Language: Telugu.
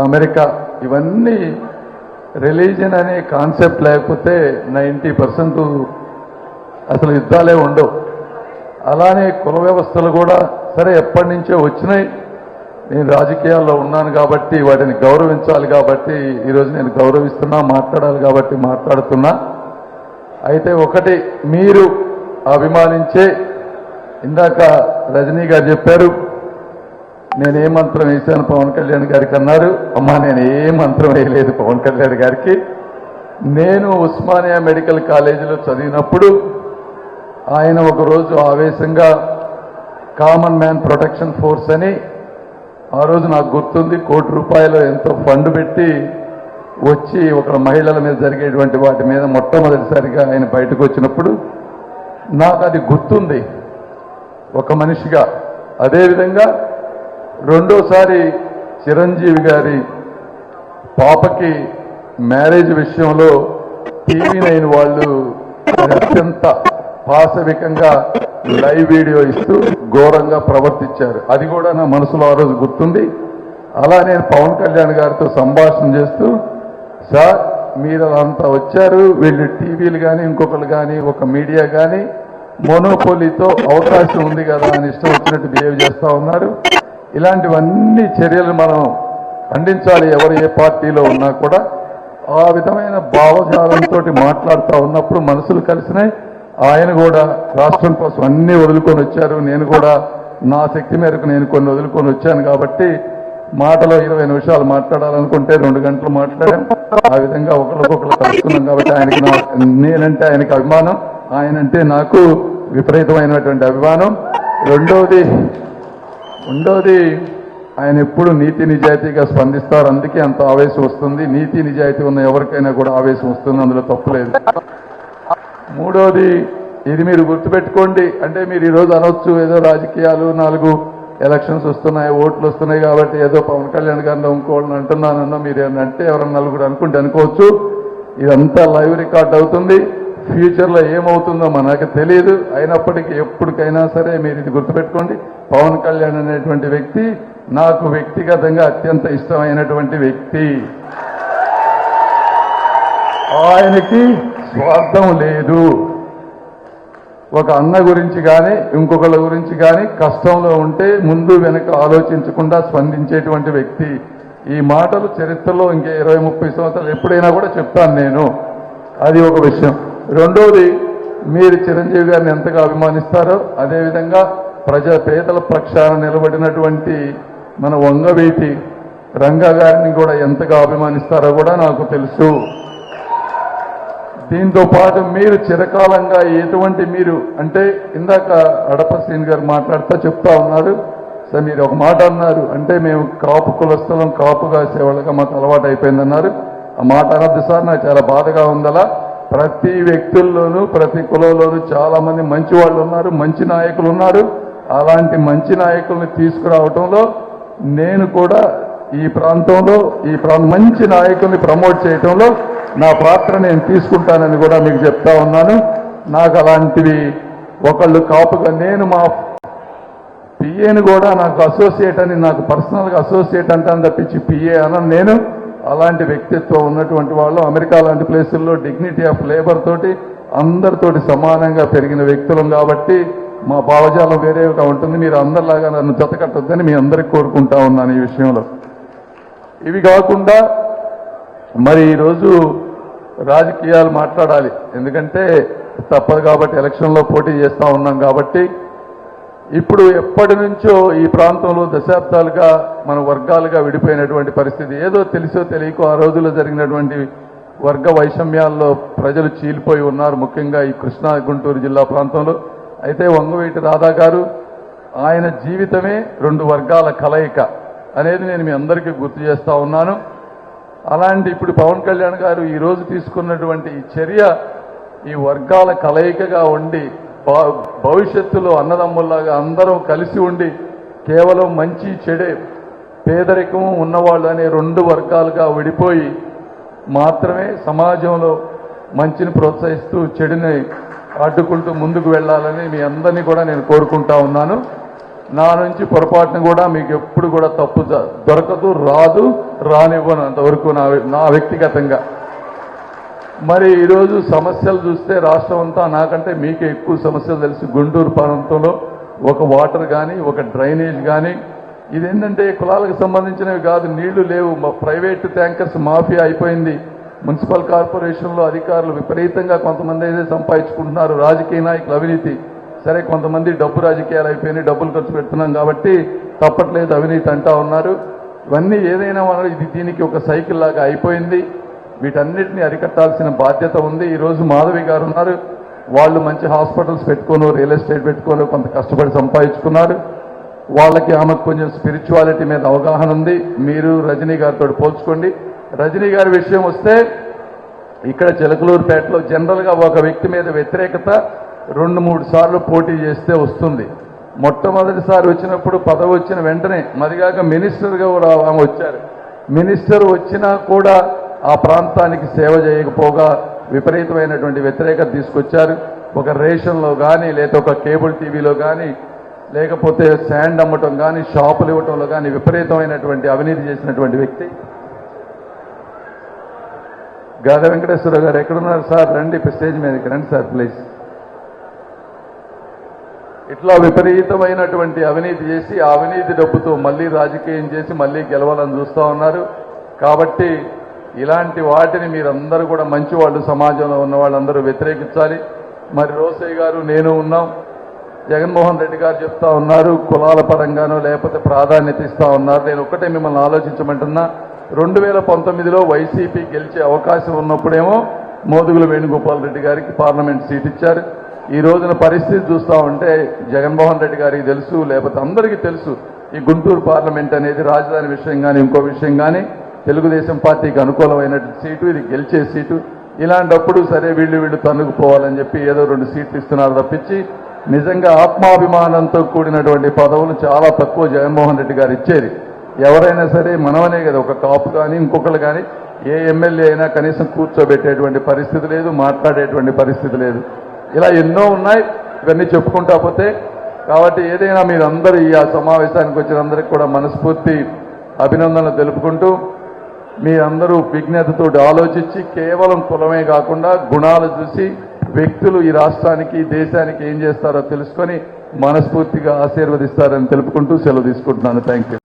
అమెరికా ఇవన్నీ రిలీజన్ అనే కాన్సెప్ట్ లేకపోతే నైంటీ పర్సెంట్ అసలు యుద్ధాలే ఉండవు. అలానే కుల వ్యవస్థలు కూడా సరే ఎప్పటి నుంచో వచ్చినాయి. నేను రాజకీయాల్లో ఉన్నాను కాబట్టి వాటిని గౌరవించాలి కాబట్టి ఈరోజు నేను గౌరవిస్తున్నా మాట్లాడాలి కాబట్టి మాట్లాడుతున్నా. అయితే ఒకటి మీరు అభిమానించే ఇందాక రజనీ గారు చెప్పారు నేను ఏ మంత్రం వేశాను పవన్ కళ్యాణ్ గారికి అన్నారు అమ్మా నేను ఏ మంత్రం వేయలేదు పవన్ కళ్యాణ్ గారికి. నేను ఉస్మానియా మెడికల్ కాలేజీలో చదివినప్పుడు ఆయన ఒకరోజు ఆవేశంగా కామన్ మ్యాన్ ప్రొటెక్షన్ ఫోర్స్ అని ఆ రోజు నాకు గుర్తుంది కోటి రూపాయలు ఎంతో ఫండ్ పెట్టి వచ్చి ఒక మహిళల మీద జరిగేటువంటి వాటి మీద మొట్టమొదటిసారిగా ఆయన బయటకు వచ్చినప్పుడు నాకు అది గుర్తుంది. ఒక మనిషిగా అదేవిధంగా రెండోసారి చిరంజీవి గారి పాపకి మ్యారేజ్ విషయంలో టీవీ నైన్ వాళ్ళు అత్యంత పాశవికంగా లైవ్ వీడియో ఇస్తూ ఘోరంగా ప్రవర్తించారు. అది కూడా నా మనసులో ఆ రోజు గుర్తుంది. అలా నేను పవన్ కళ్యాణ్ గారితో సంభాషణ చేస్తూ సార్ మీరు అంతా వచ్చారు. వీళ్ళు టీవీలు కానీ ఇంకొకరు కానీ ఒక మీడియా కానీ మోనోపోలీతో అవకాశం ఉంది కదా అని ఇష్టం వచ్చినట్టు బిహేవ్ చేస్తూ ఉన్నారు. ఇలాంటివన్నీ చర్యలు మనం ఖండించాలి ఎవరు ఏ పార్టీలో ఉన్నా కూడా. ఆ విధమైన భావజాలంతో మాట్లాడుతూ ఉన్నప్పుడు మనసులు కలిసినాయి. ఆయన కూడా రాష్ట్రం కోసం అన్ని వదులుకొని వచ్చారు. నేను కూడా నా శక్తి మేరకు నేను కొన్ని వదులుకొని వచ్చాను కాబట్టి మాటలో ఇరవై నిమిషాలు మాట్లాడాలనుకుంటే రెండు గంటలు మాట్లాడాం. ఆ విధంగా ఒకరికొకరు కలుసుకున్నాం కాబట్టి ఆయనకి నేనంటే ఆయనకి అభిమానం ఆయనంటే నాకు విపరీతమైనటువంటి అభిమానం. రెండవది రెండవది ఆయన ఎప్పుడు నీతి నిజాయితీగా స్పందిస్తారు అందుకే అంత ఆవేశం వస్తుంది. నీతి నిజాయితీ ఉన్న ఎవరికైనా కూడా ఆవేశం వస్తుంది అందులో తప్పులేదు మూడోది ఇది మీరు గుర్తుపెట్టుకోండి. అంటే మీరు ఈరోజు అనొచ్చు ఏదో రాజకీయాలు నాలుగు ఎలక్షన్స్ వస్తున్నాయి ఓట్లు వస్తున్నాయి కాబట్టి ఏదో పవన్ కళ్యాణ్ గారిని ఇంకోళ్ళని అంటున్నానన్నా మీరు అంటే ఎవరన్నా నలుగురు అనుకుంటే అనుకోవచ్చు. ఇదంతా లైవ్ రికార్డ్ అవుతుంది. ఫ్యూచర్లో ఏమవుతుందో మనకు తెలియదు. అయినప్పటికీ ఎప్పటికైనా సరే మీరు ఇది గుర్తుపెట్టుకోండి. పవన్ కళ్యాణ్ అనేటువంటి వ్యక్తి నాకు వ్యక్తిగతంగా అత్యంత ఇష్టమైనటువంటి వ్యక్తి. ఆయనకి స్వార్థం లేదు. ఒక అన్న గురించి కానీ ఇంకొకళ్ళ గురించి కానీ కష్టంలో ఉంటే ముందు వెనక ఆలోచించకుండా స్పందించేటువంటి వ్యక్తి. ఈ మాటలు చరిత్రలో ఇంకే ఇరవై ముప్పై సంవత్సరాలు ఎప్పుడైనా కూడా చెప్తాను నేను. అది ఒక విషయం. రెండవది మీరు చిరంజీవి గారిని ఎంతగా అభిమానిస్తారో అదేవిధంగా ప్రజా పేదల పక్షాన నిలబడినటువంటి మన వంగవీటి రంగా గారిని కూడా ఎంతగా అభిమానిస్తారో కూడా నాకు తెలుసు. దీంతో పాటు మీరు చిరకాలంగా ఎటువంటి మీరు అంటే ఇందాక అడప శ్రీని గారు మాట్లాడుతూ చెప్తా ఉన్నారు సార్ మీరు ఒక మాట అన్నారు అంటే మేము కాపు కులస్థలం కాపు కాసేవాళ్ళగా మాకు అలవాటు అయిపోయిందన్నారు ఆ మాట అనద్దు సార్ నాకు చాలా బాధగా ఉందలా. ప్రతి వ్యక్తుల్లోనూ ప్రతి కులంలోనూ చాలా మంది మంచి వాళ్ళు ఉన్నారు మంచి నాయకులు ఉన్నారు. అలాంటి మంచి నాయకుల్ని తీసుకురావటంలో నేను కూడా ఈ ప్రాంతంలో ఈ ప్రాంతం మంచి నాయకుల్ని ప్రమోట్ చేయటంలో నా పాత్ర నేను తీసుకుంటానని కూడా మీకు చెప్తా ఉన్నాను. నాకు అలాంటివి ఒకళ్ళు కాపుగా నేను మా పిఏని కూడా నాకు అసోసియేట్ అని నాకు పర్సనల్గా అసోసియేట్ అంటాను తప్పించి పిఏ అనను నేను. అలాంటి వ్యక్తిత్వం ఉన్నటువంటి వాళ్ళు అమెరికా లాంటి ప్లేసుల్లో డిగ్నిటీ ఆఫ్ లేబర్ తోటి అందరితోటి సమానంగా పెరిగిన వ్యక్తులం కాబట్టి మా భావజాలం వేరేగా ఉంటుంది. మీరు అందరిలాగా నన్ను జతకట్టొద్దని మీ అందరికి కోరుకుంటా ఉన్నాను ఈ విషయంలో. ఇవి కాకుండా మరి ఈరోజు రాజకీయాలు మాట్లాడాలి. ఎందుకంటే తప్పదు కాబట్టి ఎలక్షన్లో పోటీ చేస్తూ ఉన్నాం కాబట్టి ఇప్పుడు ఎప్పటి నుంచో ఈ ప్రాంతంలో దశాబ్దాలుగా మన వర్గాలుగా విడిపోయినటువంటి పరిస్థితి. ఏదో తెలిసో తెలియకో ఆ రోజుల్లో జరిగినటువంటి వర్గ వైషమ్యాల్లో ప్రజలు చీలిపోయి ఉన్నారు ముఖ్యంగా ఈ కృష్ణా గుంటూరు జిల్లా ప్రాంతంలో. అయితే వంగవీటి రాధా గారు ఆయన జీవితమే రెండు వర్గాల కలయిక అనేది నేను మీ అందరికీ గుర్తు చేస్తా ఉన్నాను. అలాంటి ఇప్పుడు పవన్ కళ్యాణ్ గారు ఈరోజు తీసుకున్నటువంటి ఈ చర్య ఈ వర్గాల కలయికగా ఉండి భవిష్యత్తులో అన్నదమ్ముల్లాగా అందరం కలిసి ఉండి కేవలం మంచి చెడే పేదరికము ఉన్నవాళ్ళు అనే రెండు వర్గాలుగా విడిపోయి మాత్రమే సమాజంలో మంచిని ప్రోత్సహిస్తూ చెడుని అడ్డుకుంటూ ముందుకు వెళ్ళాలని మీ అందరినీ కూడా నేను కోరుకుంటా ఉన్నాను. నా నుంచి పొరపాటున కూడా మీకు ఎప్పుడు కూడా తప్పు దొరకదు రాదు రానివ్వను అంతవరకు నా నా వ్యక్తిగతంగా. మరి ఈరోజు సమస్యలు చూస్తే రాష్ట్రం అంతా నాకంటే మీకే ఎక్కువ సమస్యలు తెలుసు. గుంటూరు ప్రాంతంలో ఒక వాటర్ కానీ ఒక డ్రైనేజ్ కానీ ఇదేంటంటే కులాలకు సంబంధించినవి కాదు నీళ్ళు లేవు. మా ప్రైవేట్ ట్యాంకర్స్ మాఫియా అయిపోయింది. మున్సిపల్ కార్పొరేషన్లో అధికారులు విపరీతంగా కొంతమంది అయితే సంపాదించుకుంటున్నారు. రాజకీయ నాయకులు అవినీతి. సరే కొంతమంది డబ్బు రాజకీయాలు అయిపోయినాయి డబ్బులు ఖర్చు పెడుతున్నాం కాబట్టి తప్పట్లేదు అవినీతి అంటా ఉన్నారు. ఇవన్నీ ఏదైనా ఇది దీనికి ఒక సైకిల్ లాగా అయిపోయింది. వీటన్నిటిని అరికట్టాల్సిన బాధ్యత ఉంది. ఈరోజు మాధవి గారు ఉన్నారు. వాళ్ళు మంచి హాస్పిటల్స్ పెట్టుకోను రియల్ ఎస్టేట్ పెట్టుకోను కొంత కష్టపడి సంపాదించుకున్నారు. వాళ్ళకి ఆమెకు కొంచెం స్పిరిచువాలిటీ మీద అవగాహన ఉంది. మీరు రజనీ గారితో పోల్చుకోండి. రజనీ గారి విషయం వస్తే ఇక్కడ చిలకలూరుపేటలో జనరల్గా ఒక వ్యక్తి మీద వ్యతిరేకత రెండు మూడు సార్లు పోటీ చేస్తే వస్తుంది. మొట్టమొదటిసారి వచ్చినప్పుడు పదవి వచ్చిన వెంటనే మరిగాక మినిస్టర్గా కూడా ఆమె వచ్చారు. మినిస్టర్ వచ్చినా కూడా ఆ ప్రాంతానికి సేవ చేయకపోగా విపరీతమైనటువంటి వ్యతిరేకత తీసుకొచ్చారు. ఒక రేషన్లో కానీ లేదా ఒక కేబుల్ టీవీలో కానీ లేకపోతే శాండ్ అమ్మటం కానీ షాపులు ఇవ్వటంలో కానీ విపరీతమైనటువంటి అవినీతి చేసినటువంటి వ్యక్తి. గాద వెంకటేశ్వర గారు ఎక్కడున్నారు సార్? రండి స్టేజ్ మీదకి రండి సార్ ప్లీజ్. ఇట్లా విపరీతమైనటువంటి అవినీతి చేసి ఆ అవినీతి డబ్బుతో మళ్ళీ రాజకీయం చేసి మళ్ళీ గెలవాలని చూస్తూ ఉన్నారు. కాబట్టి ఇలాంటి వాటిని మీరందరూ కూడా మంచి వాళ్ళు సమాజంలో ఉన్న వాళ్ళందరూ వ్యతిరేకించాలి. మరి రోసయ్య గారు నేను ఉన్నాం. జగన్మోహన్ రెడ్డి గారు చెప్తా ఉన్నారు కులాల పరంగానో లేకపోతే ప్రాధాన్యత ఇస్తా ఉన్నారు. నేను ఒక్కటే మిమ్మల్ని ఆలోచించమంటున్నా. రెండు వేల పంతొమ్మిదిలో వైసీపీ గెలిచే అవకాశం ఉన్నప్పుడేమో మోదుగుల వేణుగోపాల్ రెడ్డి గారికి పార్లమెంట్ సీట్ ఇచ్చారు. ఈ రోజున పరిస్థితి చూస్తా ఉంటే జగన్మోహన్ రెడ్డి గారికి తెలుసు లేకపోతే అందరికీ తెలుసు ఈ గుంటూరు పార్లమెంట్ అనేది రాజధాని విషయం కానీ ఇంకో విషయం కానీ తెలుగుదేశం పార్టీకి అనుకూలమైన సీటు ఇది గెలిచే సీటు. ఇలాంటప్పుడు సరే వీళ్ళు వీళ్ళు తన్నుకుపోవాలని చెప్పి ఏదో రెండు సీట్లు ఇస్తున్నారు తప్పించి నిజంగా ఆత్మాభిమానంతో కూడినటువంటి పదవులు చాలా తక్కువ జగన్మోహన్ రెడ్డి గారు ఇచ్చేది. ఎవరైనా సరే మనమనే కదా ఒక కాపు కానీ ఇంకొకరు కానీ ఏ ఎమ్మెల్యే అయినా కనీసం కూర్చోబెట్టేటువంటి పరిస్థితి లేదు మాట్లాడేటువంటి పరిస్థితి లేదు. ఇలా ఎన్నో ఉన్నాయి ఇవన్నీ చెప్పుకుంటా పోతే కాబట్టి ఏదైనా మీరందరూ ఈ ఆ సమావేశానికి వచ్చిన అందరికి కూడా మనస్ఫూర్తి అభినందనలు తెలుపుకుంటూ మీ అందరూ విజ్ఞతతో ఆలోచించి కేవలం కులమే కాకుండా గుణాలు చూసి వ్యక్తులు ఈ రాష్ట్రానికి దేశానికి ఏం చేస్తారో తెలుసుకొని మనస్ఫూర్తిగా ఆశీర్వదిస్తారని తెలుపుకుంటూ సెలవు తీసుకుంటున్నాను. Thank you